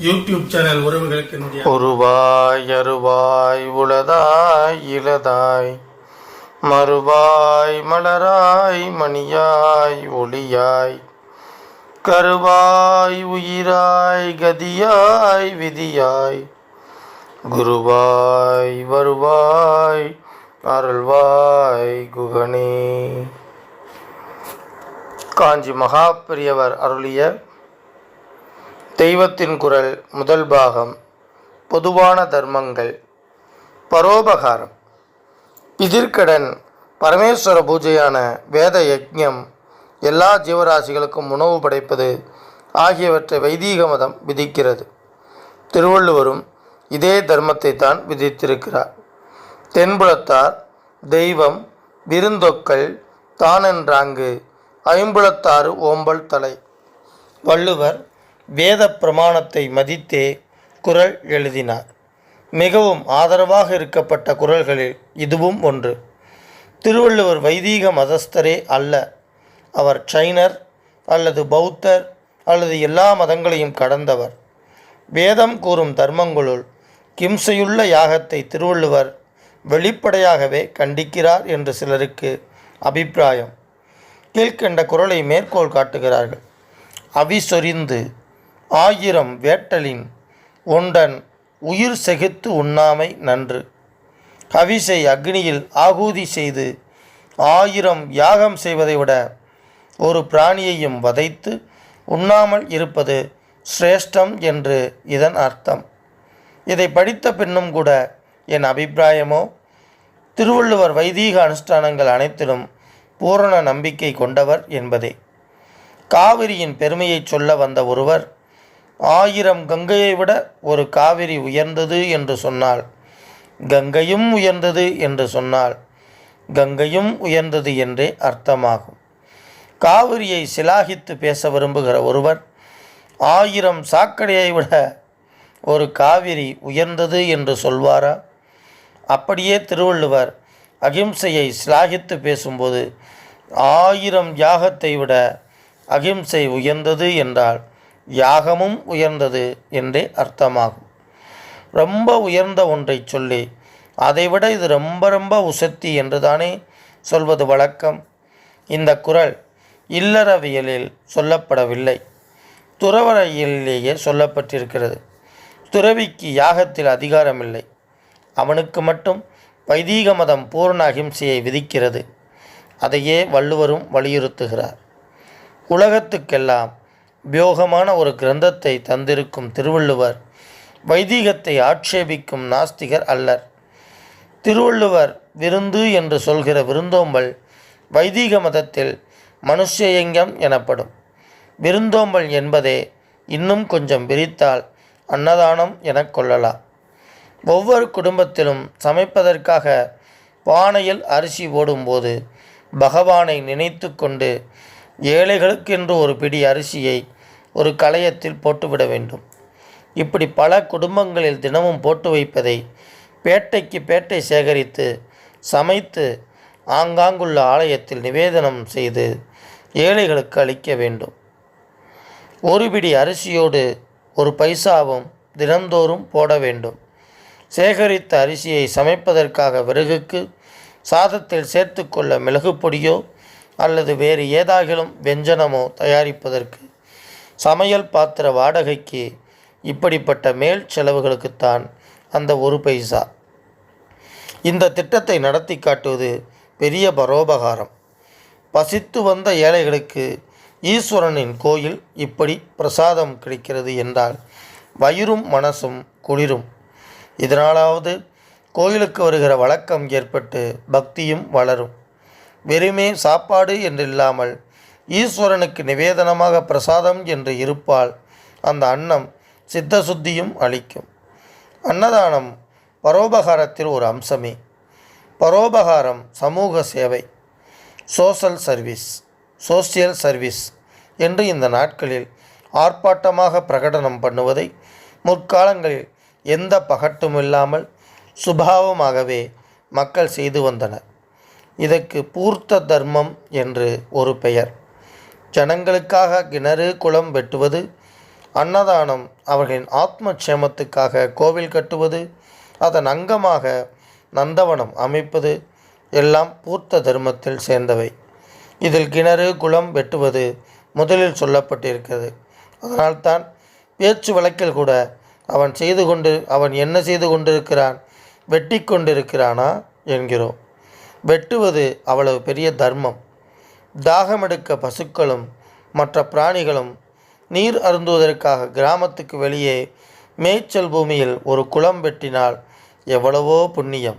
YouTube channel உறவுகளுக்கு என்னுடைய உருவாய் அருவாய் உளதாய் இளதாய். மறுவாய் மலராய் மணியாய் ஒளியாய். கருவாய் உயிராய் கதியாய் விதியாய். குருவாய் வருவாய் அருள்வாய் குகனே. காஞ்சி மகாபெரியவர் அருளிய தெய்வத்தின் குரல் முதல் பாகம் பொதுவான தர்மங்கள் பரோபகாரம். பிதிர்கடன் பரமேஸ்வர பூஜையான வேத யஜ்ஞம் எல்லா ஜீவராசிகளுக்கும் உணவு படைப்பது ஆகியவற்றை வைதீக மதம் விதிக்கிறது. திருவள்ளுவரும் இதே தர்மத்தை தான் விதித்திருக்கிறார். தென்புலத்தார் தெய்வம் விருந்தொக்கள் தானென்றாங்கு ஐம்புலத்தாறு ஓம்பல் தலை. வள்ளுவர் வேத பிரமாணத்தை மதித்தே குறள் எழுதினார். மிகவும் ஆதரவாக இருக்கப்பட்ட குறள்களில் இதுவும் ஒன்று. திருவள்ளுவர் வைதீக மதஸ்தரே அல்ல. அவர் சைனர் அல்லது பௌத்தர் அல்லது எல்லா மதங்களையும் கடந்தவர். வேதம் கூறும் தர்மங்களுள் கிம்சையுள்ள யாகத்தை திருவள்ளுவர் வெளிப்படையாகவே கண்டிக்கிறார் என்று சிலருக்கு அபிப்பிராயம். கீழ்கண்ட குறளை மேற்கோள் காட்டுகிறார்கள். அவிசொரிந்து ஆயிரம் வேட்டலின் ஒன்றன் உயிர் செகுத்து உண்ணாமை நன்று. கவிசை அக்னியில் ஆகூதி செய்து ஆயிரம் யாகம் செய்வதை விட ஒரு பிராணியையும் வதைத்து உண்ணாமல் இருப்பது சிரேஷ்டம் என்று இதன் அர்த்தம். இதை படித்த பின்னும் கூட என் அபிப்பிராயமோ திருவள்ளுவர் வைதீக அனுஷ்டானங்கள் அனைத்திலும் பூரண நம்பிக்கை கொண்டவர் என்பதே. காவிரியின் பெருமையை சொல்ல வந்த ஒருவர் ஆயிரம் கங்கையை விட ஒரு காவிரி உயர்ந்தது என்று சொன்னால் கங்கையும் உயர்ந்தது என்று சொன்னால் கங்கையும் உயர்ந்தது என்றே அர்த்தமாகும். காவிரியை சிலாகித்து பேச விரும்புகிற ஒருவர் ஆயிரம் சாக்கடையை விட ஒரு காவிரி உயர்ந்தது என்று சொல்வாரா? அப்படியே திருவள்ளுவர் அகிம்சையை சிலாகித்து பேசும்போது ஆயிரம் யாகத்தை விட அகிம்சை உயர்ந்தது என்றால் யாகமும் உயர்ந்தது என்றே அர்த்தமாகும். ரொம்ப உயர்ந்த ஒன்றை சொல்லி. அதைவிட இது ரொம்ப ரொம்ப உசத்தி என்று தானே சொல்வது வழக்கம். இந்த குரல் இல்லறவியலில் சொல்லப்படவில்லை. துறவரையிலேயே சொல்லப்பட்டிருக்கிறது. துறவிக்கு யாகத்தில் அதிகாரமில்லை. அவனுக்கு மட்டும் வைதீக மதம் பூரண அகிம்சையை விதிக்கிறது. அதையே வள்ளுவரும் வலியுறுத்துகிறார். உலகத்துக்கெல்லாம் உபயோகமான ஒரு கிரந்தத்தை தந்திருக்கும் திருவள்ளுவர் வைதீகத்தை ஆட்சேபிக்கும் நாஸ்திகர் அல்லர். திருவள்ளுவர் விருந்து என்று சொல்கிற விருந்தோம்பல் வைதீக மதத்தில் மனுஷயங்கம் எனப்படும். விருந்தோம்பல் என்பதே இன்னும் கொஞ்சம் விரித்தால் அன்னதானம் எனக் கொள்ளலாம். ஒவ்வொரு குடும்பத்திலும் சமைப்பதற்காக பானையில் அரிசி ஓடும்போது பகவானை நினைத்து கொண்டு ஏழைகளுக்கென்று ஒரு பிடி அரிசியை ஒரு களையத்தில் போட்டுவிட வேண்டும். இப்படி பல குடும்பங்களில் தினமும் போட்டு வைப்பதை பேட்டைக்கு பேட்டை சேகரித்து சமைத்து ஆங்காங்குள்ள ஆலயத்தில் நிவேதனம் செய்து ஏழைகளுக்கு அளிக்க வேண்டும். ஒரு பிடி அரிசியோடு ஒரு பைசாவும் தினந்தோறும் போட வேண்டும். சேகரித்த அரிசியை சமைப்பதற்காக விறகுக்கு சாதத்தில் சேர்த்துக்கொள்ள மிளகு பொடியோ அல்லது வேறு ஏதாகிலும் வெஞ்சனமோ தயாரிப்பதற்கு சமையல் பாத்திர வாடகைக்கு இப்படிப்பட்ட மேல் செலவுகளுக்குத்தான் அந்த ஒரு பைசா. இந்த திட்டத்தை நடத்தி காட்டுவது பெரிய பரோபகாரம். பசித்து வந்த ஏழைகளுக்கு ஈஸ்வரனின் கோயில் இப்படி பிரசாதம் கிடைக்கிறது என்றால் வயிறும் மனசும் குளிரும். இதனாலாவது கோயிலுக்கு வருகிற வழக்கம் ஏற்பட்டு பக்தியும் வளரும். வெறுமே சாப்பாடு என்றில்லாமல் ஈஸ்வரனுக்கு நிவேதனமாக பிரசாதம் என்று இருப்பால் அந்த அன்னம் சித்த சுத்தியும் அளிக்கும். அன்னதானம் பரோபகாரத்தில் ஒரு அம்சமே. பரோபகாரம் சமூக சேவை. சோஷல் சர்வீஸ் சோசியல் சர்வீஸ் என்று இந்த நாட்களில் ஆர்ப்பாட்டமாக பிரகடனம் பண்ணுவதை முற்காலங்களில் எந்த பகட்டும் இல்லாமல் சுபாவமாகவே மக்கள் செய்து வந்தனர். இதற்கு பூர்த்த தர்மம் என்று ஒரு பெயர். ஜனங்களுக்காக கிணறு குளம் வெட்டுவது அன்னதானம் அவர்களின் ஆத்ம க்ஷேமத்துக்காக கோவில் கட்டுவது அதன் அங்கமாக நந்தவனம் அமைப்பது எல்லாம் பூர்த்த தர்மத்தில் சேர்ந்தவை. இதில் கிணறு குளம் வெட்டுவது முதலில் சொல்லப்பட்டிருக்கிறது. அதனால்தான் பேச்சு வழக்கில் கூட அவன் செய்து கொண்டு அவன் என்ன செய்து கொண்டிருக்கிறான் வெட்டி கொண்டிருக்கிறானா என்கிறோம். வெட்டுவது அவ்வளவு பெரிய தர்மம். தாகமெடுக்க பசுக்களும் மற்ற பிராணிகளும் நீர் அருந்துவதற்காக கிராமத்துக்கு வெளியே மேய்ச்சல் பூமியில் ஒரு குளம் வெட்டினால் எவ்வளவோ புண்ணியம்.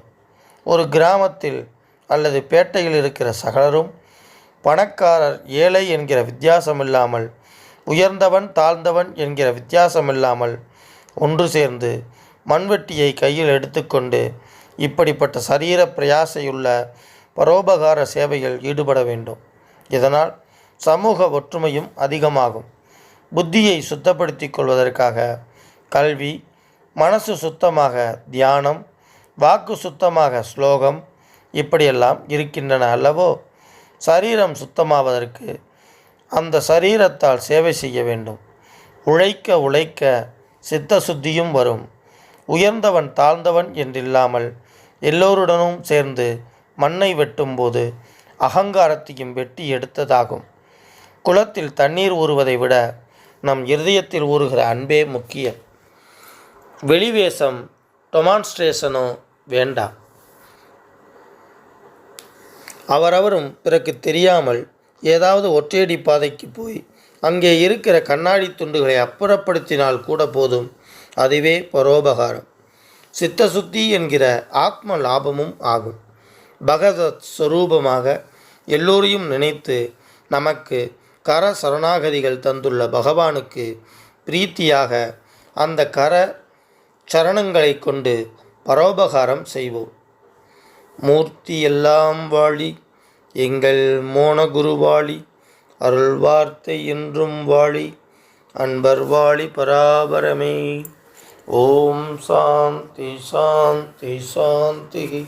ஒரு கிராமத்தில் அல்லது பேட்டையில் இருக்கிற சகலரும் பணக்காரர் ஏழை என்கிற வித்தியாசமில்லாமல் உயர்ந்தவன் தாழ்ந்தவன் என்கிற வித்தியாசமில்லாமல் ஒன்று சேர்ந்து மண்வெட்டியை கையில் எடுத்துக்கொண்டு இப்படிப்பட்ட சரீர பிரயாசையுள்ள பரோபகார சேவையில் ஈடுபட வேண்டும். இதனால் சமூக ஒற்றுமையும் அதிகமாகும். புத்தியை சுத்தப்படுத்தி கொள்வதற்காக கல்வி மனசு சுத்தமாக தியானம் வாக்கு சுத்தமாக ஸ்லோகம் இப்படியெல்லாம் இருக்கின்றன அல்லவோ? சரீரம் சுத்தமாவதற்கு அந்த சரீரத்தால் சேவை செய்ய வேண்டும். உழைக்க உழைக்க சித்த சுத்தியும் வரும். உயர்ந்தவன் தாழ்ந்தவன் என்றில்லாமல் எல்லோருடனும் சேர்ந்து மண்ணை வெட்டும்போது அகங்காரத்தையும் வெட்டி எடுத்ததாகும். குளத்தில் தண்ணீர் ஊறுவதை விட நம் இருதயத்தில் ஊறுகிற அன்பே முக்கியம். வெளிவேசம் டொமான்ஸ்ட்ரேஷனோ வேண்டாம். அவரவரும் பிறகு தெரியாமல் ஏதாவது ஒற்றையடி பாதைக்கு போய் அங்கே இருக்கிற கண்ணாடி துண்டுகளை அப்புறப்படுத்தினால் கூட போதும். அதுவே பரோபகாரம். சித்த சுத்தி என்கிற ஆத்ம லாபமும் ஆகும். பகவத் ஸ்வரூபமாக எல்லோரையும் நினைத்து நமக்கு கர சரணாகதிகள் தந்துள்ள பகவானுக்கு பிரீத்தியாக அந்த கர சரணங்களை கொண்டு பரோபகாரம் செய்வோம். மூர்த்தி எல்லாம் வாழி எங்கள் மோனகுரு வாழி அருள் வார்த்தை என்றும் வாழி அன்பர் வாழி பராபரமே. ஓம் சாந்தி சாந்தி சாந்தி.